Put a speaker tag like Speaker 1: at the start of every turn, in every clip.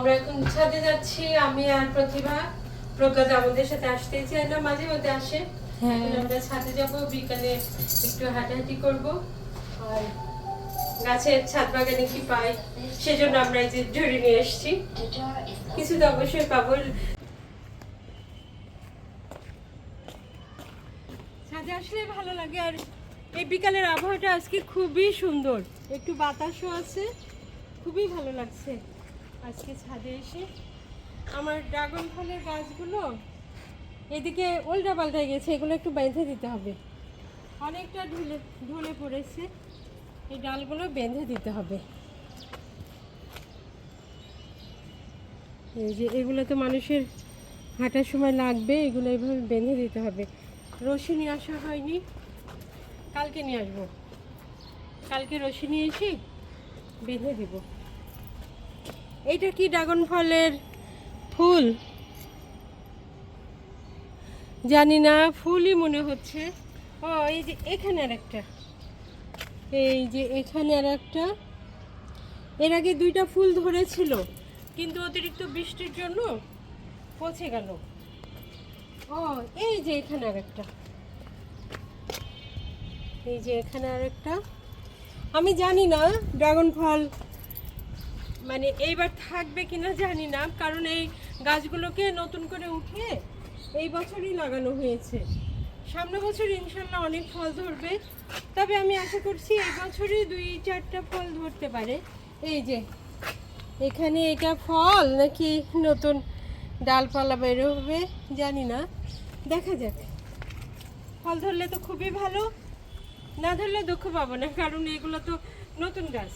Speaker 1: আমরা এখন ছাদে যাচ্ছি আমি আর প্রতিভা। প্রজ্ঞা তো আমাদের সাথে আসতেই চায় না মাঝে মধ্যে আসে।
Speaker 2: হ্যাঁ।
Speaker 1: আমরা ছাদে যাব বিকালে একটু হাঁটাহাঁটি করব। আর গাছের ছাদ বাগানে কি পাই সেজন্য আমরা এই যে ঝুড়ি নিয়ে এসেছি। কিছু তো অবশ্যই পাবো। ছাদে আসলে ভালো লাগে আর এই বিকালের আবহাওয়াটা আজকে খুবই সুন্দর। একটু বাতাসও আছে খুবই ভালো লাগছে। আজকে ছাদে এসে আমার ড্রাগন ফলের গাছগুলো এদিকে উল্টা পাল্টা গেছে, এগুলো একটু বেঁধে দিতে হবে। অনেকটা ঢুলে, ঢলে পড়েছে, এই ডালগুলো বেঁধে দিতে হবে। এই যে এগুলো তো মানুষের হাঁটার সময় লাগবে, এগুলো এইভাবে বেঁধে দিতে হবে। রশি নিয়ে আসা হয়নি, কালকে নিয়ে আসব। কালকে রশি নিয়ে এসে বেঁধে দিব। এইটা কি ড্রাগন ফলের ফুল? জানি না, ফুলই মনে হচ্ছে। ও, এই যে এখানে আর একটা এই যে এখানে আর একটা এর আগে দুইটা ফুল ধরেছিল, কিন্তু অতিরিক্ত বৃষ্টির জন্য পচে গেল। ও, এই যে এখানে আর একটা এই যে এখানে আর একটা আমি জানি না, ড্রাগন ফল মানে এইবার থাকবে কিনা জানি না, কারণ এই গাছগুলোকে নতুন করে উঠিয়ে এই বছরই লাগানো হয়েছে। সামনে বছর ইনশাল্লাহ অনেক ফল ধরবে, তবে আমি আশা করছি এই বছরই দুই চারটা ফল ধরতে পারে। এই যে, এখানে এটা ফল নাকি নতুন ডালপালা বেরোবে জানি না। দেখা যাক। ফল ধরলে তো খুবই ভালো, না ধরলে দুঃখ পাবো না, কারণ এগুলো তো নতুন গাছ।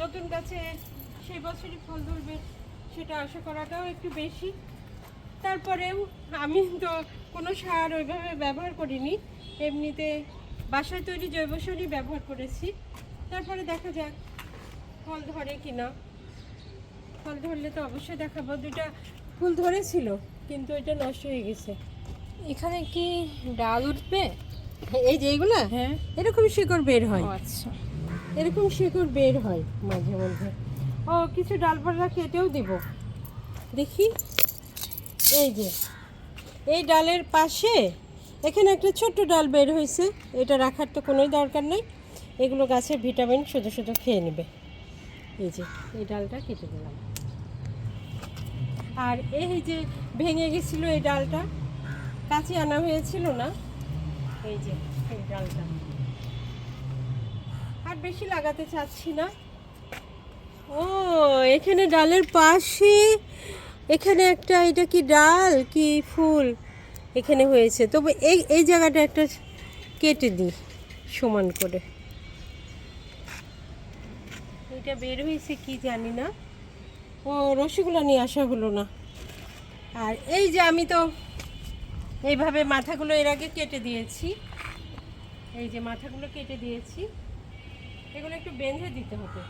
Speaker 1: নতুন গাছে সেই বছরই ফল ধরবে সেটা আশা করাটাও একটু বেশি। তারপরেও আমি তো কোনো সার ওইভাবে ব্যবহার করিনি এমনিতে বাসায় তৈরি জৈব সারই ব্যবহার করেছি। তারপরে দেখা যাক ফল ধরে কিনা। ফল ধরলে তো অবশ্যই দেখাবো দুটা ফুল ধরেছিল কিন্তু এটা নষ্ট হয়ে গেছে।
Speaker 2: এখানে কি ডাল উঠবে?
Speaker 1: এই যে এইগুলা
Speaker 2: হ্যাঁ।
Speaker 1: এরকম শিকড় বের হয়।
Speaker 2: আচ্ছা।
Speaker 1: এরকম শিকড় বের হয় মাঝে মধ্যে। ও, কিছু ডালপালা কেটেও দিব। দেখি। এই যে, এই ডালের পাশে এখানে একটা ছোট্ট ডাল বের হয়েছে। এটা রাখার তো কোনোই দরকার নেই। এগুলো গাছের ভিটামিন শুধু শুধু খেয়ে নেবে। এই যে, এই ডালটা কেটে দিলাম আর এই যে ভেঙে গেছিল এই ডালটা কাছে আনা হয়েছিল না? এই যে, এই ডালটা। বেশি লাগাতে চাচ্ছি না। ও, এখানে ডালের পাশে, এখানে একটা, এটা কি ডাল? কি ফুল? এখানে হয়েছে। তবে এই এই জায়গাটা একটা কেটে দিই সমান করে। এটা বের হয়েছে কি জানি না। ও রসিগুলো নিয়ে আসা হলো না। আর এই যে আমি তো এইভাবে মাথাগুলো এর আগে কেটে দিয়েছি। এই যে মাথাগুলো কেটে দিয়েছি। এগুলো একটু বেঁধে দিতে হবে।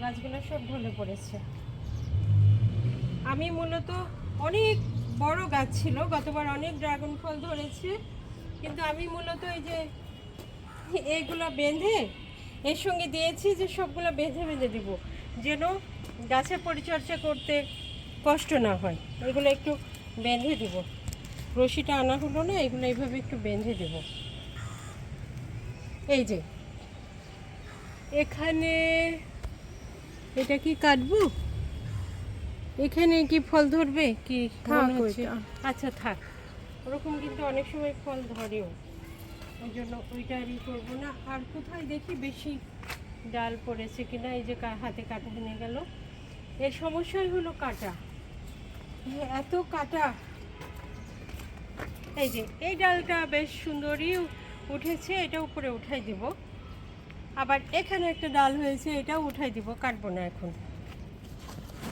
Speaker 1: গাছগুলো সব ঢলে পড়েছে। আমি মূলত অনেক বড় গাছ ছিল, গতবার অনেক ড্রাগন ফল ধরেছে, কিন্তু আমি মূলত এই যে এইগুলো বেঁধে, এর সঙ্গে দিয়েছি যে সবগুলো বেঁধে বেঁধে দিব, যেন গাছের পরিচর্যা করতে কষ্ট না হয়। এগুলো একটু বেঁধে দিব। রশিটা আনা হলো না, এগুলো এইভাবে একটু বেঁধে দেব। এই যে এখানে এটা কি কাটবো? এখানে কি ফল ধরবে? কি। আচ্ছা থাক। ওরকম কিন্তু অনেক সময় ফল ধরেও। ওই জন্য ওইটা ই করব না। আর কোথায় দেখি বেশি ডাল পড়েছে কিনা? এই যে কা- হাতে কাটা ভেঙে গেল। এর সমস্যাই হলো কাটা। এত কাটা। এই যে এই ডালটা বেশ সুন্দরই উঠেছে। এটা উপরে উঠাই দিব। আবার এখানে একটা ডাল হয়েছে, এটাও উঠাই দিব, কাটবো না এখন।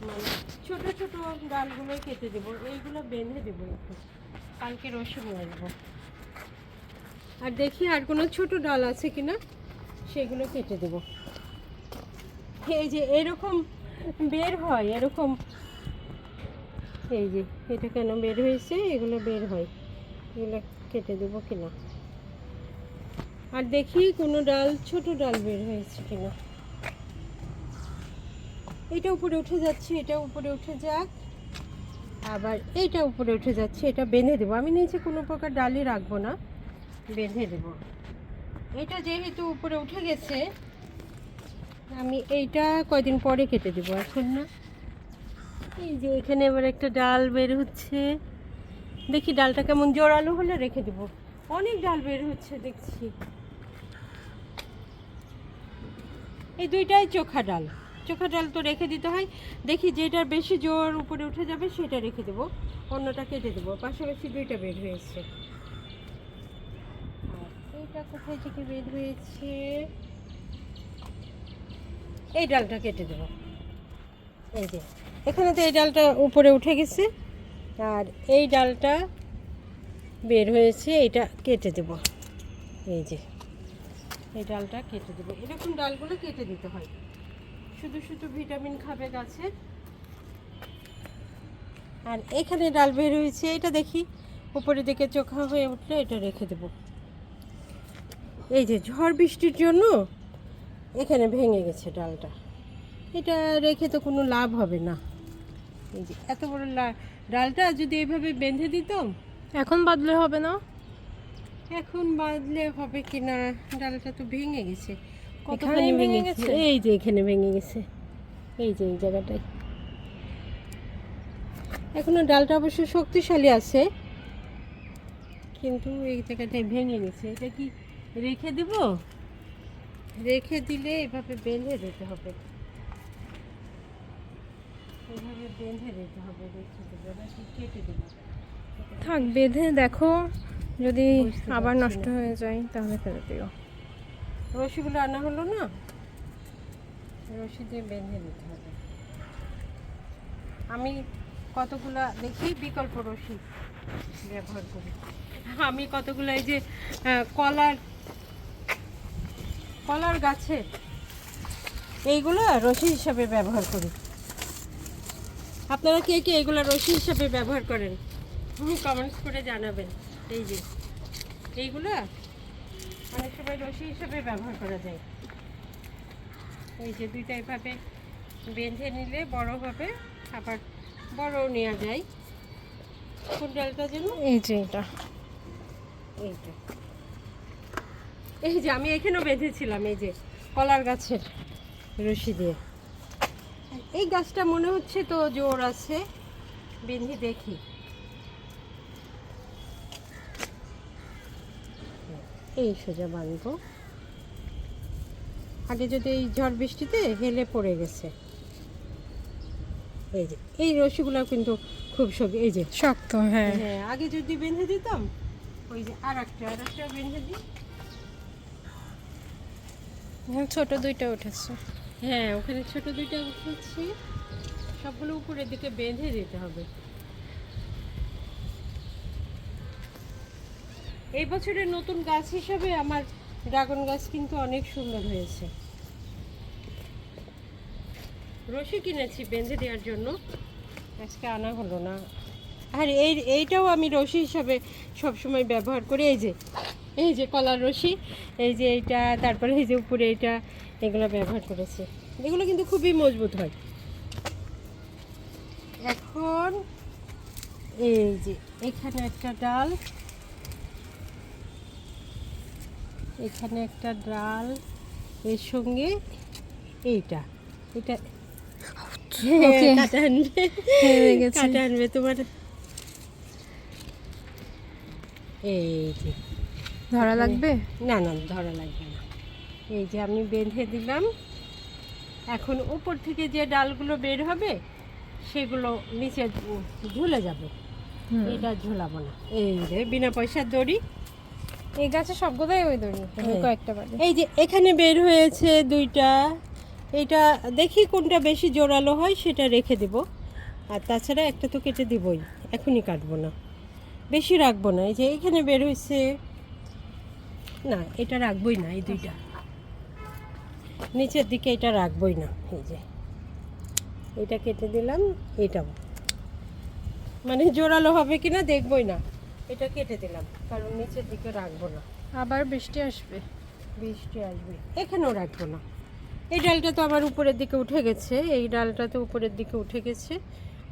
Speaker 1: মানে ছোট ছোট ডালগুলো কেটে দেবো, এইগুলো বেঁধে দেবো একটু। কালকে রসুন আসব আর দেখি আর কোনো ছোট ডাল আছে কিনা, সেগুলো কেটে দেব। এই যে এরকম বের হয়, এরকম। এই যে, এটা কেন বের হয়েছে? এগুলো বের হয়। এগুলো কেটে দেবো কিনা? আর দেখি কোনো ডাল, ছোট ডাল বের হয়েছে কিনা। এটা উপরে উঠে যাচ্ছে, এটা উপরে উঠে যাক। আবার এইটা উপরে উঠে যাচ্ছে, এটা বেঁধে দেবো। আমি নিচে কোনো প্রকার ডালই রাখব না, বেঁধে দেব। এটা যেহেতু উপরে উঠে গেছে, আমি এইটা কয়দিন পরে কেটে দেবো এখন না। এই যে এখানে এবার একটা ডাল বের হচ্ছে। দেখি ডালটা কেমন জোরালো হলে রেখে দেবো। অনেক ডাল বের হচ্ছে, দেখছি। এই দুইটাই চোখা ডাল। চোখা ডাল তো রেখে দিতে হয়। দেখি যেটার বেশি জোর উপরে উঠে যাবে সেটা রেখে দেবো। অন্যটা কেটে দেবো। পাশাপাশি দুইটা বের হয়েছে। এইটা কোথায় থেকে বের হয়েছে? এই ডালটা কেটে দেবো। এই যে, এখানে তো এই ডালটা উপরে উঠে গেছে। আর এই ডালটা বের হয়েছে এটা কেটে দেব। এই যে। এই ডালটা কেটে দেবো। এরকম ডালগুলো কেটে দিতে হয়। শুধু শুধু ভিটামিন খাবে গাছে। আর এখানে ডাল বের হয়েছে। এটা দেখি, উপরের দিকে চোখা হয়ে উঠলে এটা রেখে দেব। এই যে ঝড় বৃষ্টির জন্য এখানে ভেঙে গেছে ডালটা। এটা রেখে তো কোনো লাভ হবে না। এই যে এত বড় ডালটা যদি এইভাবে বেঁধে দিতাম,
Speaker 2: এখন বাদলে হবে না।
Speaker 1: এখন বাঁধলে হবে কি না ডালটা তো ভেঙে গেছে। কতখানি
Speaker 2: ভেঙে গেছে?
Speaker 1: গেছে? এই যে এখানে ভেঙে গেছে। এই যে এই জায়গাটায়। এখনও ডালটা অবশ্য শক্তিশালী আছে। কিন্তু এই জায়গাটায় ভেঙে গেছে। এটা কি রেখে দেব? রেখে দিলে এভাবে বেঁধে দিতে হবে। এভাবে বেঁধে দিতে হবে। রেখে দেবো কেটে দেবো
Speaker 2: থাক বেঁধে দেখো। যদি আবার নষ্ট হয়ে যায় তাহলে ফেলে দিও।
Speaker 1: রশিগুলো আনা হলো না? রশি দিয়ে বেঁধে নিতে হবে। আমি কতগুলো দেখি বিকল্প রশি ব্যবহার করি। আমি কতগুলো এই যে কলার কলার গাছে এইগুলো রশি হিসাবে ব্যবহার করি। আপনারা কে কে এগুলো রশি হিসাবে ব্যবহার করেন? কমেন্টস করে জানাবেন। এই যে এইগুলো অনেক সময় রশি হিসেবে ব্যবহার করা যায়। এই যে দুইটা এভাবে বেঁধে নিলে বড় হবে আবার বড়ও নেওয়া যায়। কোন ডালটা যেন?
Speaker 2: এই যে এটা।
Speaker 1: এইটা এই যে আমি এখানেও বেঁধেছিলাম এই যে কলার গাছের রশি দিয়ে। এই গাছটা মনে হচ্ছে তো জোর আছে বেঁধে দেখি। এই সোজা বাঁধবো। আগে যদি এই ঝড় বৃষ্টিতে হেলে পড়ে গেছে। এই যে এই রশিগুলো কিন্তু খুব শক্ত এই যে
Speaker 2: শক্ত হ্যাঁ।
Speaker 1: হ্যাঁ আগে যদি বেঁধে দিতাম ওই যে আর একটা আর একটা বেঁধে দিই।
Speaker 2: হ্যাঁ, ছোট দুইটা উঠেছে।
Speaker 1: হ্যাঁ ওখানে ছোট দুইটা উঠেছি। সবগুলো উপরের দিকে বেঁধে দিতে হবে। এই বছরের নতুন গাছ হিসাবে আমার ড্রাগন গাছ কিন্তু অনেক সুন্দর হয়েছে। রশি কিনেছি বেঁধে দেওয়ার জন্য। আজকে আনা হলো না। আর এই, এইটাও আমি রশি হিসাবে সবসময় ব্যবহার করি। এই যে এই যে কলার রশি, এই যে এইটা, তারপরে এই যে উপরে এইটা, এগুলো ব্যবহার করেছি। এগুলো কিন্তু খুবই মজবুত হয়। এখন এই যে, এখানে একটা ডাল। এখানে একটা ডাল এর সঙ্গে এইটা। এটা
Speaker 2: Okay.
Speaker 1: কাটা আনবে। কাটা আনবে তোমার। এই যে।
Speaker 2: ধরা লাগবে?
Speaker 1: না না ধরা লাগবে না। এই যে আমি বেঁধে দিলাম। এখন উপর থেকে যে ডালগুলো বের হবে সেগুলো নিচে ঝুলে যাবে। এটা ঝুলাবো না। এই যে বিনা পয়সার দড়ি।
Speaker 2: এই গাছে সবগুলোই ওই দড়ি
Speaker 1: হ্যাঁ।
Speaker 2: কয়েকটা বাদে।
Speaker 1: এই যে এখানে বের হয়েছে দুইটা এটা দেখি কোনটা বেশি জোরালো হয় সেটা রেখে দেব। আর তাছাড়া একটা তো কেটে দেবই এখনই কাটবো না। বেশি রাখব না এই যে এখানে বের হয়েছে না এটা রাখবই না এই দুইটা। নিচের দিকে এটা রাখবই না এই যে। এটা কেটে দিলাম এটাও। মানে জোরালো হবে কিনা দেখবই না এটা কেটে দিলাম। কারণ নিচের দিকে রাখব না।
Speaker 2: আবার বৃষ্টি আসবে।
Speaker 1: বৃষ্টি আসবে। এখানেও রাখব না। এই ডালটা তো আবার উপরের দিকে উঠে গেছে। এই ডালটা তো উপরের দিকে উঠে গেছে।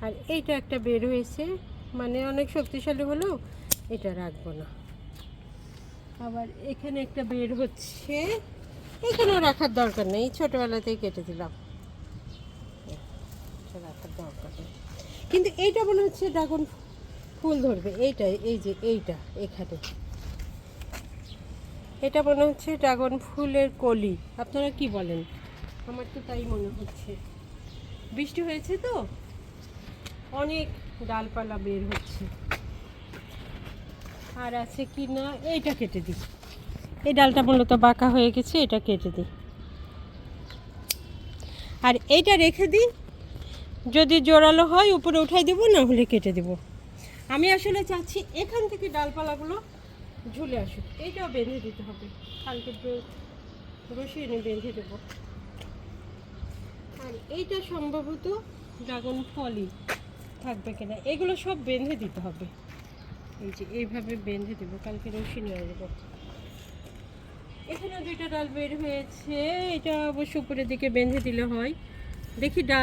Speaker 1: আর এইটা একটা বের হয়েছে। মানে অনেক শক্তিশালী হলেও এটা রাখব না। আবার এখানে একটা বের হচ্ছে। এখানেও রাখার দরকার নেই। ছোটোবেলাতেই কেটে দিলাম। রাখার দরকার নেই। কিন্তু এইটা মনে হচ্ছে ড্রাগন ফুল ধরবে এইটা এই যে এইটা এখানে। এটা মনে হচ্ছে ড্রাগন ফুলের কলি। আপনারা কি বলেন? আমার তো তাই মনে হচ্ছে। বৃষ্টি হয়েছে তো? অনেক ডালপালা বের হচ্ছে। আর আছে কি না? এইটা কেটে দিই। এই ডালটা মূলত বাঁকা হয়ে গেছে, এটা কেটে দিই। আর এইটা রেখে দিই, যদি জোরালো হয়, উপরে উঠাই দেবো, না হলে কেটে দেবো। আমি আসলে চাচ্ছি এখান থেকে ডালপালাগুলো ঝুলে আসুক। এইটাও বেঁধে দিতে হবে। কালকে রশি এনে বেঁধে দেবো। আর এইটা সম্ভবত ড্রাগন ফলই থাকবে কিনা, এগুলো সব বেঁধে দিতে হবে। এই যে এইভাবে বেঁধে দেবো, কালকে রশি নিয়ে দেবো এখানে দুইটা ডাল বের হয়েছে, এটা অবশ্য উপরের দিকে বেঁধে দিলে হয়। দেখি ডা,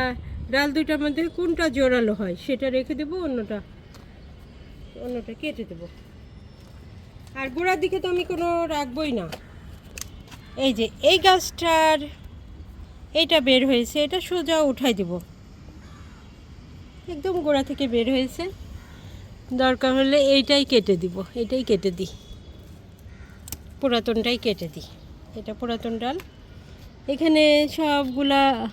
Speaker 1: ডাল দুইটার মধ্যে কোনটা জোরালো হয়, সেটা রেখে দেবো, অন্যটা অন্যটা কেটে দেবো। আর গোড়ার দিকে তো আমি কোনো রাখবই না। এই যে, এই গাছটার এইটা বের হয়েছে, এটা সোজা উঠাই দেব। একদম গোড়া থেকে বের হয়েছে। দরকার হলে এইটাই কেটে দিব এটাই কেটে দিই। পুরাতনটাই কেটে দিই। এটা পুরাতন ডাল। এখানে সবগুলা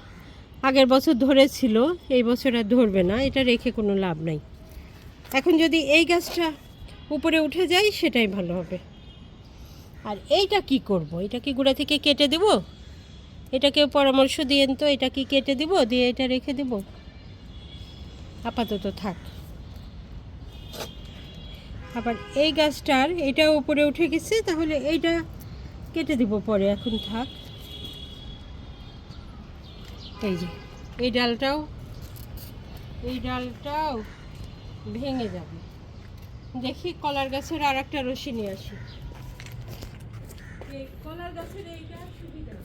Speaker 1: আগের বছর ধরেছিল, এই বছর আর ধরবে না, এটা রেখে কোনো লাভ নাই। এখন যদি এই গাছটা উপরে উঠে যায়, সেটাই ভালো হবে। আর এইটা কি করব? এটা কি গোড়া থেকে কেটে দেব? এটাকে পরামর্শ দিয়েন তো, এটা কি কেটে দেব? দিয়ে এটা রেখে দেব? আপাতত থাক। আবার এই গাছটার এটা উপরে উঠে গেছে, তাহলে এইটা কেটে দিব পরে, এখন থাক। এই যে, এই ডালটাও এই ডালটাও ভেঙে যাবে। দেখি কলার গাছের আর একটা রশি নিয়ে আসি। এই কলার গাছের এইটা সুবিধা।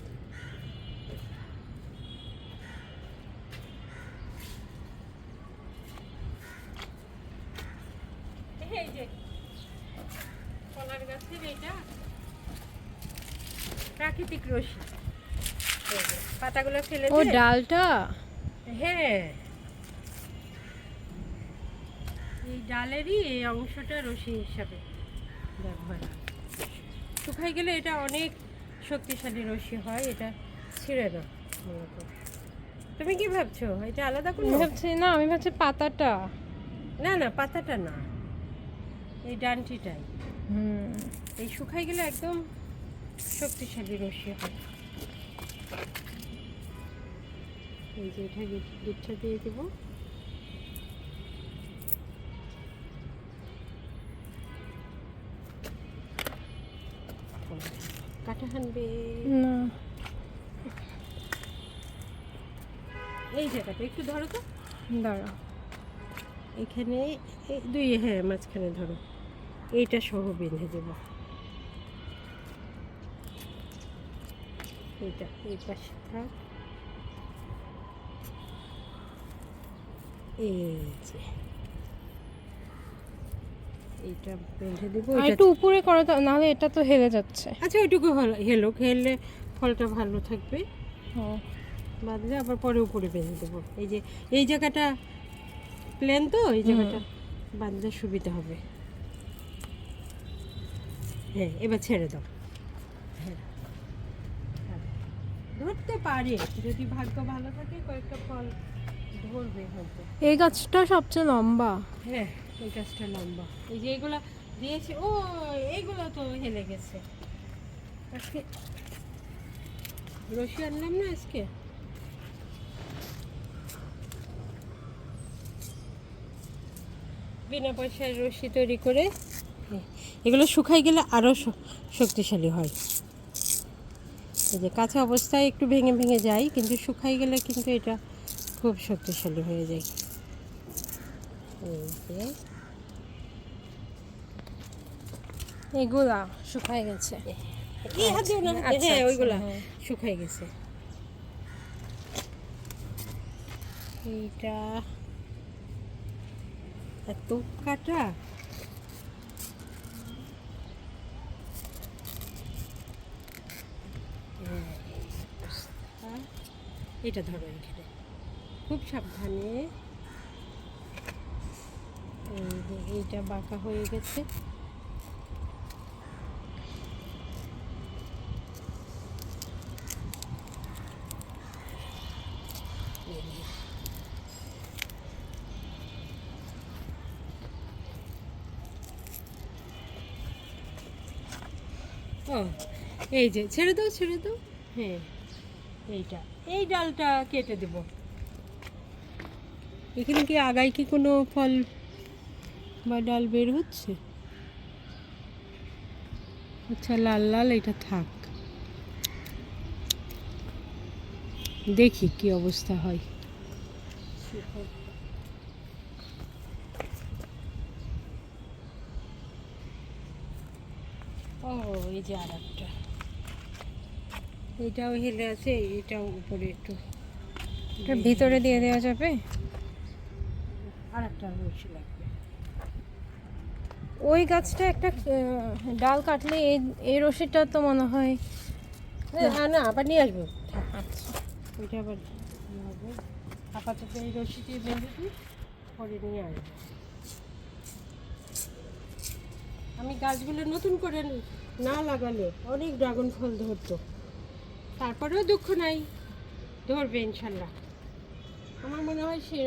Speaker 1: এই যে কলার গাছের এইটা প্রাকৃতিক রশি। পাতাগুলো ফেলে
Speaker 2: ও ডালটা?
Speaker 1: হ্যাঁ। এই ডালেরই এই অংশটা রশি হিসাবে ব্যবহার। শুকাই গেলে এটা অনেক শক্তিশালী রশি হয় এটা ছিঁড়ে না মূলত। তুমি কি ভাবছ? এটা আলাদা কোনো?
Speaker 2: ভাবছি না আমি ভাবছি পাতাটা।
Speaker 1: না না পাতাটা না। এই ডানটিটাই।
Speaker 2: হুম।
Speaker 1: এই শুকাই গেলে একদম শক্তিশালী রশি হয়। এই যে এটা গিটটা দিয়ে দেবো। কাটা হানবে
Speaker 2: না।
Speaker 1: এই জায়গাটা একটু ধরো তো।
Speaker 2: দাঁড়া
Speaker 1: এখানে এই দুই হ্যাঁ মাঝখানে ধরো। এইটা সহ বেঁধে দেবো। এইটা এই পাশে থাক এই যে। এইটা বেঁধে দেবো
Speaker 2: একটু উপরে করো নাহলে এটা তো হেলে যাচ্ছে।
Speaker 1: আচ্ছা ওইটুকু হলো হেলো ফলটা ভালো থাকবে।
Speaker 2: ও
Speaker 1: বাদলে আবার পরে উপরে বেঁধে দেবো। এই যে এই জায়গাটা প্লেন তো এই জায়গাটা বাঁধলে সুবিধা হবে। হ্যাঁ এবার ছেড়ে দাও। হ্যাঁ হ্যাঁ। ধরতে পারে যদি ভাগ্য ভালো থাকে কয়েকটা ফল ধরবে হয়তো।
Speaker 2: এই গাছটা সবচেয়ে লম্বা।
Speaker 1: হ্যাঁ। এই গাছটা লম্বা। এই যে এগুলা দিয়েছে ও এইগুলো তো হেলে গেছে। আজকে রশি আনলাম না আজকে? বিনা পয়সার রশি তৈরি করে হ্যাঁ, এগুলো শুকাই গেলে আরও শক্তিশালী হয়। এই যে কাঁচা অবস্থায় একটু ভেঙে ভেঙে যায় কিন্তু শুকাই গেলে কিন্তু এটা খুব শক্তিশালী হয়ে যায়। এই যে।
Speaker 2: এগুলা শুকায় গেছে। আচ্ছা,
Speaker 1: হ্যাঁ
Speaker 2: আচ্ছা,
Speaker 1: ওইগুলা
Speaker 2: হ্যাঁ।
Speaker 1: শুকাই গেছে। এইটা এত কাটা। হ্যাঁ। এটা ধরো এখানে। খুব সাবধানে। যে এইটা বাঁকা হয়ে গেছে। ও, এই যে, ছেড়ে দাও ছেড়ে দাও হ্যাঁ এইটা, এই ডালটা কেটে দেব এখানে কি আগায় কি কোনো ফল বা ডাল বের হচ্ছে? আচ্ছা লাল লাল, এটা থাক। দেখি কি অবস্থা হয়। ও, এই যে আর একটা এটাও হেলে আছে, এটাও উপরে একটু।
Speaker 2: ভিতরে দিয়ে দেওয়া যাবে?
Speaker 1: আর একটা রশি লাগবে
Speaker 2: ওই গাছটা একটা ডাল কাটলে এই এই রশিটা তো মনে হয়।
Speaker 1: হ্যাঁ না আবার নিয়ে আসব।
Speaker 2: আচ্ছা।
Speaker 1: ওইটা আবার হবে আপাতত এই রশিটি বেঁধে দিই পরে নিয়ে আসব। আমি গাছগুলো নতুন করে না লাগালে অনেক ড্রাগন ফল ধরতো। তারপরেও দুঃখ নাই। ধরবে ইনশাল্লাহ। আমার মনে হয় সে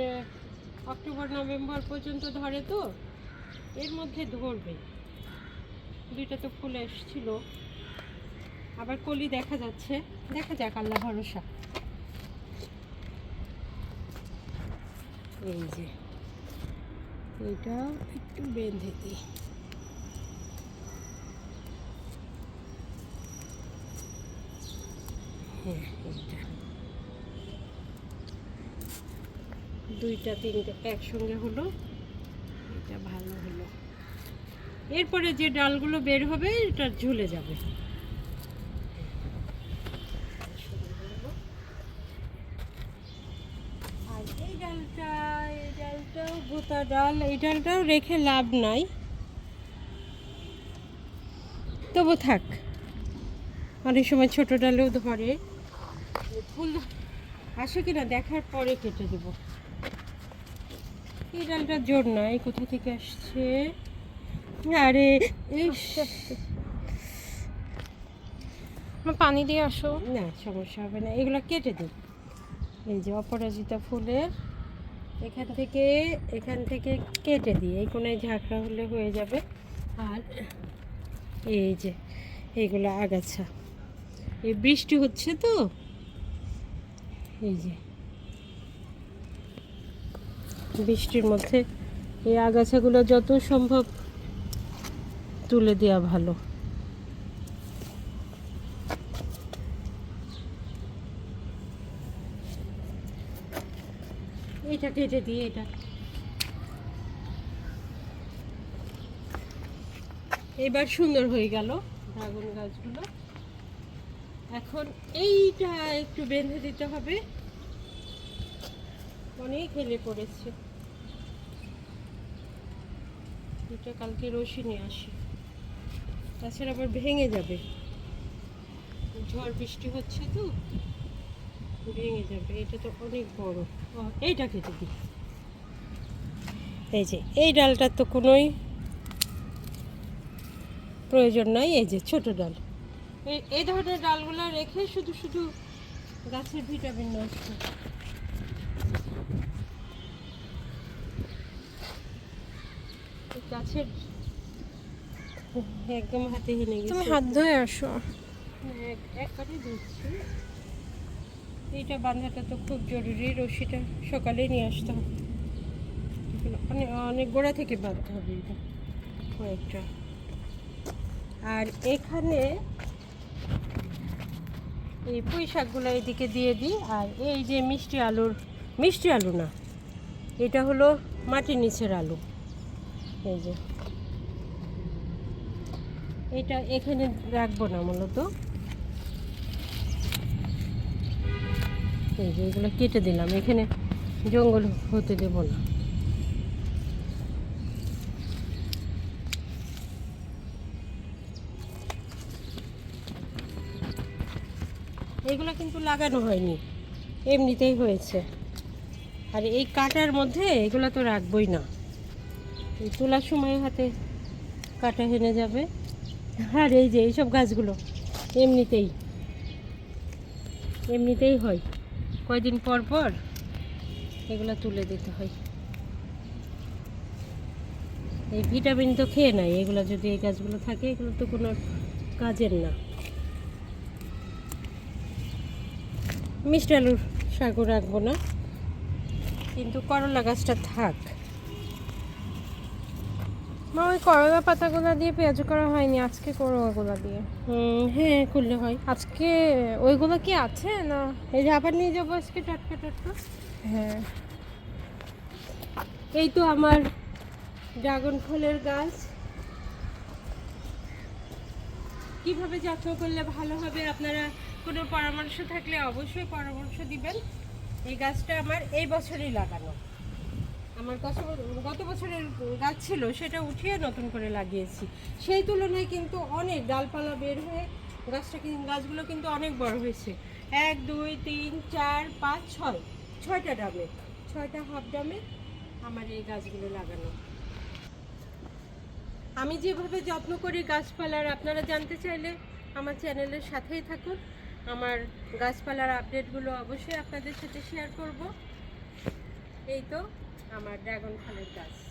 Speaker 1: অক্টোবর নভেম্বর পর্যন্ত ধরে তো। এর মধ্যে ধরবে। দুইটা তো ফুল এসছিল। আবার কলি দেখা যাচ্ছে। দেখা যাক, আল্লাহ ভরসা। এই যে, এটা একটু বেঁধে দিই। হ্যাঁ দুইটা, তিনটে একসঙ্গে হলো। এটা ভালো হলো। এরপরে যে ডালগুলো বের হবে, এটা ঝুলে যাবে। আর এই ডালটা, এই ডালটাও গোতা ডাল, এই ডালটাও রেখে লাভ নাই। তবু থাক, অনেক সময় ছোট ডালেও ধরে। ফুল আসে কিনা দেখার পরে কেটে দেব। এই ডালটা জোর নাই কোথা থেকে আসছে? আরে ইস,
Speaker 2: আমার পানি দিয়ে আসো।
Speaker 1: না সমস্যা হবে না। এগুলো কেটে দিই। এই যে অপরাজিতা ফুলের এখান থেকে এখান থেকে কেটে দিই। এই কোনায় ঝাঁকড়া হলে হয়ে যাবে। আর এই যে এইগুলো আগাছা। এই বৃষ্টি হচ্ছে তো। এই যে বৃষ্টির মধ্যে এই আগাছাগুলো যত সম্ভব তুলে দেওয়া ভালো। এটা কেটে দিয়ে এটা। এবার সুন্দর হয়ে গেল ড্রাগন গাছগুলো। এখন এইটা একটু বেঁধে দিতে হবে। অনেক হেলে পড়েছে। এটা কালকে রশি নিয়ে আসি। তাছাড়া আবার ভেঙে যাবে। ঝড় বৃষ্টি হচ্ছে তো। ভেঙে যাবে এটা তো অনেক বড়। এইটা কেটে দিই। এই যে এই ডালটার তো কোনোই প্রয়োজন নাই এই যে ছোট ডাল। এই এই ধরনের ডালগুলো রেখে শুধু শুধু গাছের ভিটামিন নষ্ট। গাছের একদম হাতে হেনে গেছে।
Speaker 2: তুমি হাত ধুয়ে আসো।
Speaker 1: এক- দিচ্ছি এইটা বাঁধাটা তো খুব জরুরি রশিটা সকালে নিয়ে আসতে হবে। অনেক অনেক গোড়া থেকে বাঁধতে হবে এটা কয়েকটা। আর এখানে এই পুঁই শাকগুলো এদিকে দিয়ে দিই আর এই যে মিষ্টি আলুর মিষ্টি আলু না এটা হলো মাটির নিচের আলু। এই যে। এটা এখানে রাখব না মূলত। এই যে এগুলো কেটে দিলাম, এখানে জঙ্গল হতে দেব না। এগুলো কিন্তু লাগানো হয়নি, এমনিতেই হয়েছে। আর এই কাটার মধ্যে এগুলো তো রাখবই না। তোলার সময় হাতে কাটা হেনে যাবে। আর এই যে এইসব গাছগুলো এমনিতেই এমনিতেই হয়। কয়দিন পর পর এগুলো তুলে দিতে হয়। এই ভিটামিন তো খেয়ে নাই, এগুলো যদি এই গাছগুলো থাকে, এগুলো তো কোনো কাজের না। মিষ্টি আলুর শাকও রাখব না, কিন্তু করলা গাছটা থাক।
Speaker 2: মা ওই করলা পাতাগুলো দিয়ে পেঁয়াজ করা হয়নি আজকে করো ওগুলো দিয়ে।
Speaker 1: হ্যাঁ করলে হয়।
Speaker 2: আজকে ওইগুলো কি আছে না?
Speaker 1: এই যে আবার নিয়ে যাব আজকে টাটকা টাটকা।
Speaker 2: হ্যাঁ।
Speaker 1: এই তো আমার ড্রাগন ফলের গাছ। কীভাবে যত্ন করলে ভালো হবে আপনারা কোনো পরামর্শ থাকলে অবশ্যই পরামর্শ দিবেন। এই গাছটা আমার এই বছরই লাগানো। আমার গত গত বছরের গাছ ছিল, সেটা উঠিয়ে নতুন করে লাগিয়েছি। সেই তুলনায় কিন্তু অনেক ডালপালা বের হয়ে গাছটা গাছগুলো কিন্তু অনেক বড় হয়েছে। এক, দুই, তিন, চার, পাঁচ, ছয়। ছয়টা ডামে ছয়টা হাফ ডামে আমার এই গাছগুলো লাগানো। আমি যেভাবে যত্ন করি গাছপালার, আপনারা জানতে চাইলে আমার চ্যানেলের সাথেই থাকুন। আমার গাছপালার আপডেটগুলো অবশ্যই আপনাদের সাথে শেয়ার করব। এই তো। আমার ড্রাগন ফলের গাছ।